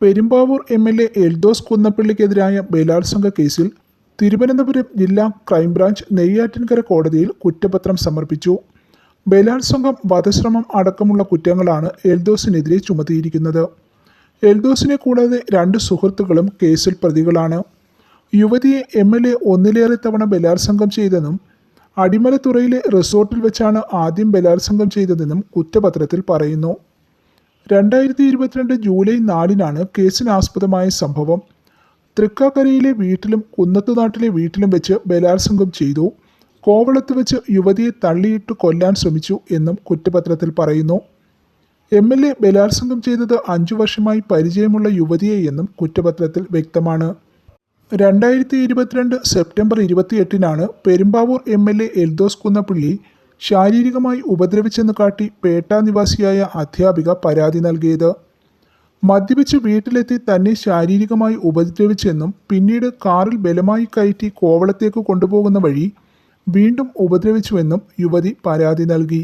Perumbavoor M L A Eldhose കുന്നപ്പള്ളിക്കെതിരായ ബലാത്സംഗ കേസിൽ തിരുവനന്തപുരം ജില്ലാ ക്രൈംബ്രാഞ്ച് നെയ്യാറ്റിൻകര കോടതിയിൽ കുറ്റപത്രം സമർപ്പിച്ചു. ബലാത്സംഗം വധശ്രമം അടക്കമുള്ള കുറ്റങ്ങളാണ് എൽദോസിനെതിരെ ചുമത്തിയിരിക്കുന്നത്. എൽദോസിനെ കൂടാതെ രണ്ട് സുഹൃത്തുക്കളും കേസിൽ പ്രതികളാണ്. യുവതിയെ എം എൽ എ ഒന്നിലേറെ തവണ ബലാത്സംഗം ചെയ്തെന്നും അടിമലത്തുറയിലെ റിസോർട്ടിൽ വെച്ചാണ് ആദ്യം ബലാത്സംഗം ചെയ്തതെന്നും കുറ്റപത്രത്തിൽ പറയുന്നു. രണ്ടായിരത്തി ഇരുപത്തിരണ്ട് ജൂലൈ നാലിനാണ് കേസിനാസ്പദമായ സംഭവം. തൃക്കാക്കരയിലെ വീട്ടിലും കുന്നത്തുനാട്ടിലെ വീട്ടിലും വെച്ച് ബലാത്സംഗം ചെയ്തു. കോവളത്ത് വെച്ച് യുവതിയെ തള്ളിയിട്ട് കൊല്ലാൻ ശ്രമിച്ചു എന്നും കുറ്റപത്രത്തിൽ പറയുന്നു. എം എൽ എ ബലാത്സംഗം ചെയ്തത് അഞ്ചു വർഷമായി പരിചയമുള്ള യുവതിയെയെന്നും കുറ്റപത്രത്തിൽ വ്യക്തമാണ്. രണ്ടായിരത്തി ഇരുപത്തിരണ്ട് September ഇരുപത്തിയെട്ടിനാണ് Perumbavoor M L A Eldhose Kunnappilly ശാരീരികമായി ഉപദ്രവിച്ചെന്ന് കാട്ടി പേട്ട നിവാസിയായ അധ്യാപിക പരാതി നൽകിയത്. മദ്യപിച്ച് വീട്ടിലെത്തി തന്നെ ശാരീരികമായി ഉപദ്രവിച്ചെന്നും പിന്നീട് കാറിൽ ബലമായി കയറ്റി കോവളത്തേക്ക് കൊണ്ടുപോകുന്ന വഴി വീണ്ടും ഉപദ്രവിച്ചുവെന്നും യുവതി പരാതി നൽകി.